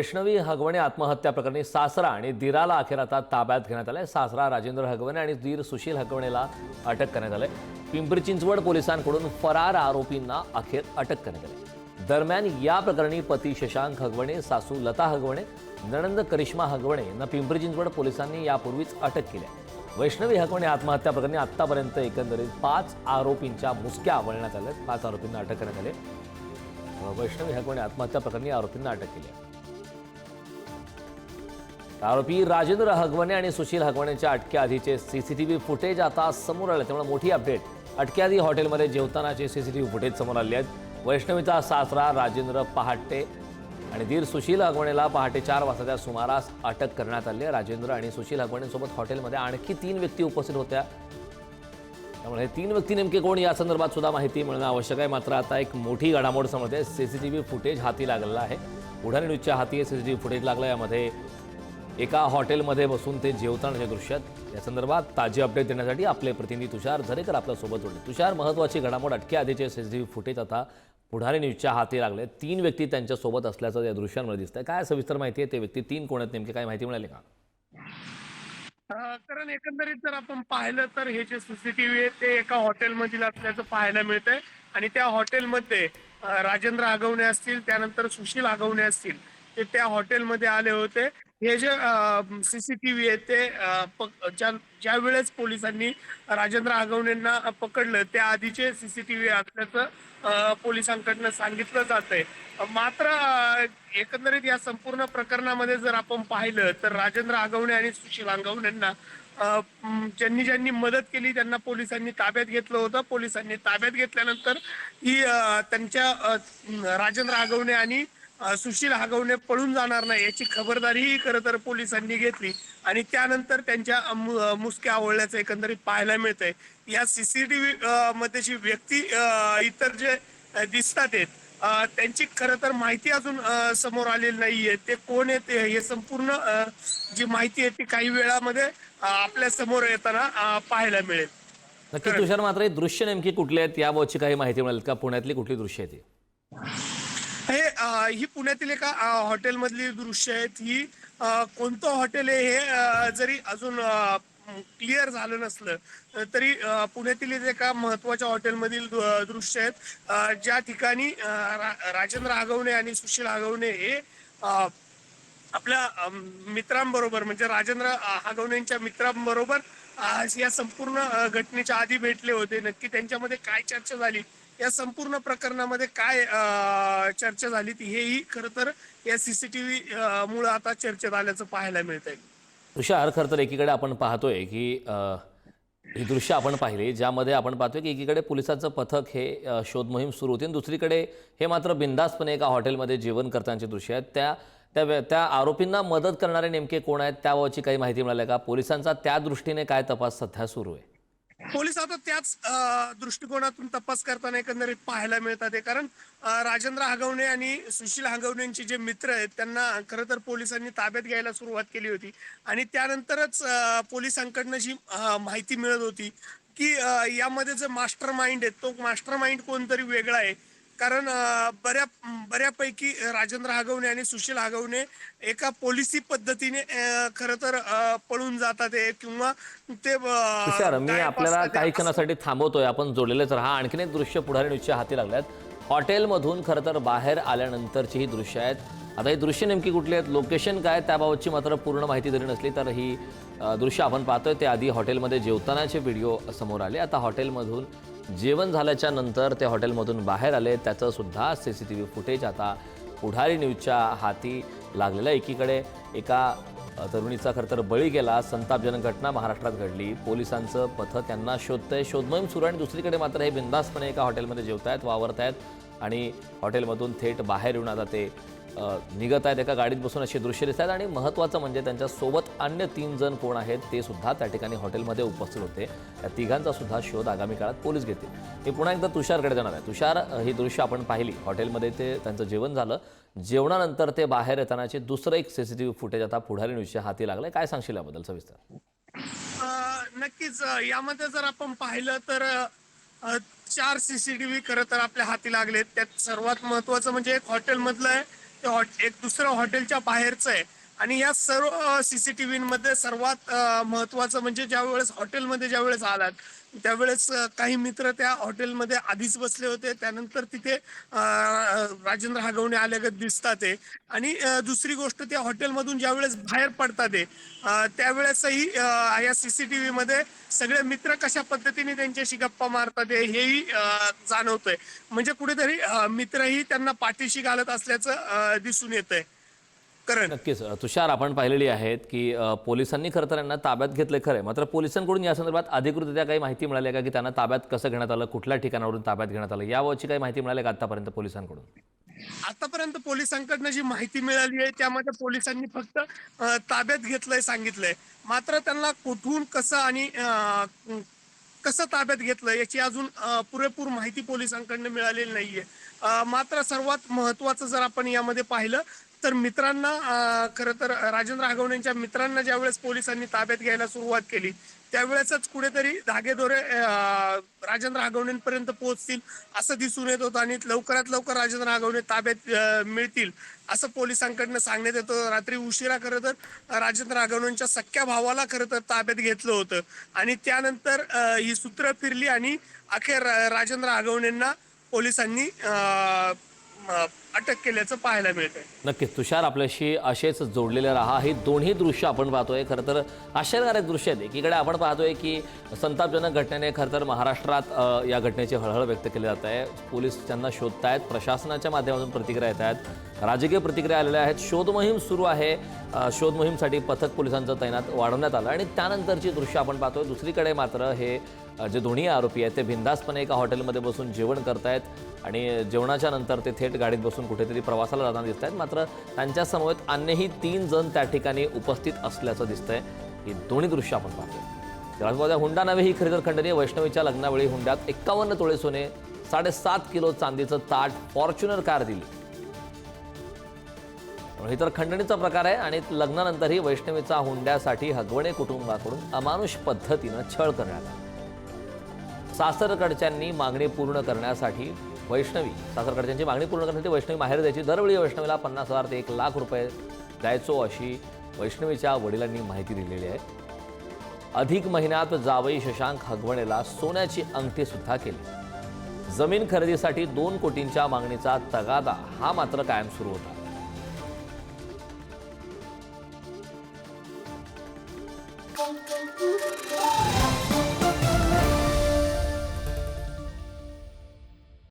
वैष्णवी हगवणे आत्महत्या प्रकरणी सासरा आणि दिराला अखेर आता ताब्यात घेण्यात आलंय. सासरा राजेंद्र हगवणे आणि दीर सुशील हगवणेला अटक करण्यात आलंय. पिंपरी चिंचवड पोलिसांकडून फरार आरोपींना अखेर अटक करण्यात आली. दरम्यान या प्रकरणी पती शशांक हगवणे सासू लता हगवणे नणंद करिश्मा हगवणे यांना पिंपरी चिंचवड पोलिसांनी यापूर्वीच अटक केली आहे. वैष्णवी हगवणे आत्महत्या प्रकरणी आतापर्यंत एकंदरीत पाच आरोपींच्या मुसक्या आवळण्यात आल्या पाच आरोपींना अटक करण्यात आली वैष्णवी हगवणे आत्महत्या प्रकरणी आरोपींना अटक केली आहे. आरोपी राजेंद्र हगवणे आणि सुशील हगवणेच्या टी सीसीटीव्ही फुटेज आता समोर आले त्यामुळे मोठी अपडेट. अटकेआधी हॉटेलमध्ये जेवतानाचे सीसीटीव्ही फुटेज समोर आले आहेत. वैष्णवीचा सासरा राजेंद्र पहाटे आणि दीर सुशील हगवणेला पहाटे चार वाजताच्या सुमारास अटक करण्यात आली आहे. राजेंद्र आणि सुशील हगवणेसोबत हॉटेलमध्ये आणखी तीन व्यक्ती उपस्थित होत्या. त्यामुळे हे तीन व्यक्ती नेमके कोण या संदर्भात सुद्धा माहिती मिळणं आवश्यक आहे. मात्र आता एक मोठी घडामोड समजते सीसीटीव्ही फुटेज हाती लागलेला आहे. उडान न्यूजच्या हाती सीसीटीव्ही फुटेज लागलं. यामध्ये एका हॉटेलमध्ये बसून ते जेवतानाचे दृश्य दृश्यात या संदर्भात ताजी अपडेट देण्यासाठी आपले प्रतिनिधी तुषार झरेकर आपल्यासोबत जोडले. तुषार महत्वाची घडामोड अटक्या आधीचे सीसीटीव्ही फुटेज आता पुढारी न्यूजच्या हाती लागले. तीन व्यक्ती त्यांच्यासोबत असल्याचं या दृश्यांमध्ये दिसतंय. काय सविस्तर माहिती आहे ते व्यक्ती? तीन कोण आहेत नेमके? काय माहिती मिळाली का? कारण एकंदरीत जर आपण पाहिलं तर हे जे सीसीटीव्ही आहे ते एका हॉटेलमधील असल्याचं पाहायला मिळतंय. आणि त्या हॉटेलमध्ये राजेंद्र आगवणे असतील त्यानंतर सुशील आगवणे असतील. ते त्या हॉटेलमध्ये आले होते. हे जे सीसीटीव्ही आहे ते ज्या वेळेस पोलिसांनी राजेंद्र आगवणेंना पकडलं त्या आधीचे सीसीटीव्ही असल्याचं पोलिसांकडनं सांगितलं जातंय. मात्र एकंदरीत या संपूर्ण प्रकरणामध्ये जर आपण पाहिलं तर राजेंद्र आगवणे आणि सुशील आंगवणेंना ज्यांनी ज्यांनी मदत केली त्यांना पोलिसांनी ताब्यात घेतलं होतं. पोलिसांनी ताब्यात घेतल्यानंतर ही त्यांच्या राजेंद्र आगवणे आणि सुशील हागवणे पळून जाणार नाही याची खबरदारीही खरं तर पोलिसांनी घेतली. आणि त्यानंतर त्यांच्या मुसक्या आवळल्याचं एकंदरीत पाहायला मिळतंय. या सीसीटीव्ही मध्ये जी व्यक्ती इतर जे दिसतात आहेत त्यांची खरं तर माहिती अजून समोर आलेली नाहीये. ते कोण आहेत हे- संपूर्ण जी माहिती आहे ती काही वेळामध्ये आपल्यासमोर येताना पाहायला मिळेल. नक्की तुषार मात्र दृश्य नेमकी कुठली आहेत? याबाबतची काही माहिती मिळेल का? पुण्यातली कुठली दृश्य आहे ती? हे ही पुण्यातील एका हॉटेलमधली दृश्य आहेत. ही कोणतं हॉटेल आहे हे जरी अजून क्लिअर झालं नसलं तरी पुण्यातील एका महत्त्वाच्या हॉटेलमधील दृश्य आहेत. ज्या ठिकाणी राजेंद्र आगवणे आणि सुशील आगवणे हे आपल्या मित्रांबरोबर म्हणजे राजेंद्र अं, मित्रांबरोबर आज या संपूर्ण घटनेच्या आधी भेटले होते. नक्की त्यांच्यामध्ये काय चर्चा झाली? या संपूर्ण प्रकरणामध्ये काय चर्चा झाली ती हेही खरं तर या सीसीटीव्ही मुळे आता चर्चेत आल्याचं पाहायला मिळत आहे तुषार खरं तर एकीकडे आपण पाहतोय की ही दृश्य आपण पाहिली ज्यामध्ये आपण पाहतोय की एकीकडे पोलिसांचं पथक हे शोध मोहीम सुरू होती आणि दुसरीकडे हे मात्र बिंदासपणे एका हॉटेलमध्ये जेवण करतानाचे दृश्य आहेत. त्या त्या व्य- त्या आरोपींना मदत करणारे नेमके कोण आहेत त्याबाबतची काही माहिती मिळाली आहे का? पोलिसांचा त्या दृष्टीने काय तपास सध्या सुरू आहे? पोलीस आता त्याच दृष्टिकोनातून तपास करताना एकंदरीत पाहायला मिळतात आहे कारण राजेंद्र हागवणे आणि सुशील हागवणेंचे जे मित्र आहेत त्यांना खरं तर पोलिसांनी ताब्यात घ्यायला सुरुवात केली होती. आणि त्यानंतरच पोलिसांकडनं जी माहिती मिळत होती की यामध्ये जे मास्टर माइंड आहे तो मास्टर माइंड कोणतरी वेगळा आहे. कारण बऱ्या बऱ्यापैकी राजेंद्र हागवणे आणि सुशील हागवणे एका पोलिसी पद्धतीने खरं तर पळून जातात किंवा ते तुषार मी आपल्याला. काही क्षणासाठी थांबवतोय. आपण जोडलेलेच राहा. आणखीन एक दृश्य पुढारी न्यूजच्या हाती लागल्यात. हॉटेलमधून खरं तर बाहेर आल्यानंतरची ही दृश्य आहेत. आता ही दृश्य नेमकी कुठली आहेत? लोकेशन काय त्याबाबतची मात्र पूर्ण माहिती जरी नसली तर ही दृश्य आपण पाहतोय. ते आधी हॉटेलमध्ये जेवतानाचे व्हिडिओ समोर आले. आता हॉटेलमधून जेवण झाल्याच्यानंतर ते हॉटेलमधून बाहेर आले. त्याचं सुद्धा C C T V footage आता पुढारी न्यूजच्या हाती लागलेलं एकीकडे एका तरुणीचा खरं तर बळी गेला. संतापजनक घटना महाराष्ट्रात घडली. पोलिसांचं पथक त्यांना शोधतंय. शोधमोहीम सुरू आणि दुसरीकडे मात्र हे बिंदासपणे एका हॉटेलमध्ये जेवतायत वावरतायत आणि हॉटेलमधून थेट बाहेर येऊन आता ते निघत आहेत एका गाडीत बसून अशी दृश्य दिसत आहेत. आणि महत्त्वाचं म्हणजे त्यांच्यासोबत अन्य तीन जण कोण आहेत ते सुद्धा त्या ठिकाणी हॉटेलमध्ये उपस्थित होते. त्या तिघांचा सुद्धा शोध आगामी काळात पोलीस घेतील. मी पुन्हा एकदा तुषारकडे जाणार आहे. तुषार ही दृश्य आपण पाहिली. हॉटेलमध्ये ते त्यांचं जेवण झालं. जेवणानंतर ते बाहेर येतानाचे दुसरं एक सीसीटीव्ही फुटेज आता पुढारी न्यूजच्या हाती लागलंय. काय सांगशील याबद्दल सविस्तर? नक्कीच यामध्ये जर आपण पाहिलं तर चार सीसीटीव्ही खरं तर आपल्या हाती लागलेत. त्यात सर्वात महत्वाचं म्हणजे एक हॉटेलमधलं आहे. ते हॉट एक दुसरं हॉटेलच्या बाहेरचं आहे. आणि या सर्व सीसीटीव्ही मध्ये सर्वात महत्वाचं म्हणजे ज्या वेळेस हॉटेलमध्ये ज्या वेळेस आलात त्यावेळेस काही मित्र त्या हॉटेलमध्ये आधीच बसले होते. त्यानंतर तिथे राजेंद्र हागवणे आल्यागत दिसतात आणि दुसरी गोष्ट त्या हॉटेलमधून ज्यावेळेस बाहेर पडतात त्यावेळेसही या सीसीटीव्ही मध्ये सगळे मित्र कशा पद्धतीने त्यांच्याशी गप्पा मारतात हेही जाणवतोय जाणवतंय. म्हणजे कुठेतरी मित्रही त्यांना पाठीशी घालत असल्याचं दिसून दिसून येतंय. कारण. नक्कीच. तुषार आपण पाहिलेली आहेत की पोलिसांनी खरं तर यांना ताब्यात घेतलं खरं मात्र पोलिसांकडून या संदर्भात अधिकृतरित्या काही माहिती मिळाली का? की त्यांना ताब्यात कसं घेण्यात आलं? कुठल्या ठिकाणावरून ताब्यात घेण्यात आलं? यावरची काही माहिती मिळाली का आतापर्यंत पोलिसांकडून? आतापर्यंत पोलिसांकडनं जी माहिती मिळाली आहे त्यामध्ये पोलिसांनी फक्त ताब्यात घेतलंय सांगितलंय. मात्र त्यांना कुठून कसं आणि अ, कसं ताब्यात घेतलं याची अजून पुरेपूर माहिती पोलिसांकडनं मिळालेली नाहीये. मात्र सर्वात महत्वाचं जर आपण यामध्ये पाहिलं तर मित्रांना खरं तर राजेंद्र आगवणेंच्या मित्रांना ज्यावेळेस पोलिसांनी ताब्यात घ्यायला सुरुवात केली त्यावेळेसच कुठेतरी धागेदोरे राजेंद्र आगवणेंपर्यंत पोहोचतील असं दिसून येत होतं आणि लवकरात लवकर राजेंद्र आगवणे ताब्यात मिळतील असं पोलिसांकडनं सांगण्यात येतं. रात्री उशिरा खरं तर राजेंद्र आगवणेंच्या सख्या भावाला खरं तर ताब्यात घेतलं होतं आणि त्यानंतर ही सूत्र फिरली आणि अखेर राजेंद्र आगवणेंना पोलिसांनी अटक केल्याचं पाहायला मिळतंय. नक्कीच तुषार आपल्याशी असेच जोडलेले राहा. हे दोन्ही दृश्य आपण पाहतोय. खरं तर आश्चर्यकारक दृश्य आहेत एकीकडे आपण पाहतोय की संतापजनक घटनेने खरं तर महाराष्ट्रात या घटनेची हळहळ व्यक्त केली जात आहे. पोलीस त्यांना शोधतायत प्रशासनाच्या माध्यमातून प्रतिक्रिया येत आहेत राजकीय प्रतिक्रिया आलेल्या आहेत. शोध मोहीम सुरू आहे. शोध मोहीमसाठी पथक पोलिसांचं तैनात वाढवण्यात आलं. आणि त्यानंतरची दृश्य आपण पाहतोय. दुसरीकडे मात्र हे जे दोन्ही आरोपी आहेत ते बिंदासपणे एका हॉटेलमध्ये बसून जेवण करतायत आणि जेवणाच्या नंतर ते थेट गाडीत बसून कुठेतरी प्रवासाला जाताना दिसत आहेत मात्र त्यांच्यासमवेत अन्यही तीन जण त्या ठिकाणी उपस्थित असल्याचं दिसतंय. ही दोन्ही दृश्य आपण पाहतो हुंडा नव्हे ही खरेदर खंडनीय वैष्णवीच्या लग्नावेळी हुंड्यात एक्कावन्न तोळे सोने साडेसात किलो चांदीचं ताट फॉर्च्युनर कार दिली. हे ही तर खंडणीचा प्रकार आहे आणि लग्नानंतरही वैष्णवीचा हुंड्यासाठी हगवणे कुटुंबाकडून अमानुष पद्धतीनं छळ करण्यात आला. सासरकडच्यांनी मागणी पूर्ण करण्यासाठी वैष्णवी सासरकडच्यांची मागणी पूर्ण करण्यासाठी वैष्णवी माहेर द्यायची. दरवेळी वैष्णवीला पन्नास हजार ते एक लाख रुपये द्यायचो अशी वैष्णवीच्या वडिलांनी माहिती दिलेली आहे. अधिक महिन्यात जावई शशांक हगवणेला सोन्याची अंगठी सुद्धा केली. जमीन खरेदीसाठी दोन कोटींच्या मागणीचा तगादा हा मात्र कायम सुरू होता.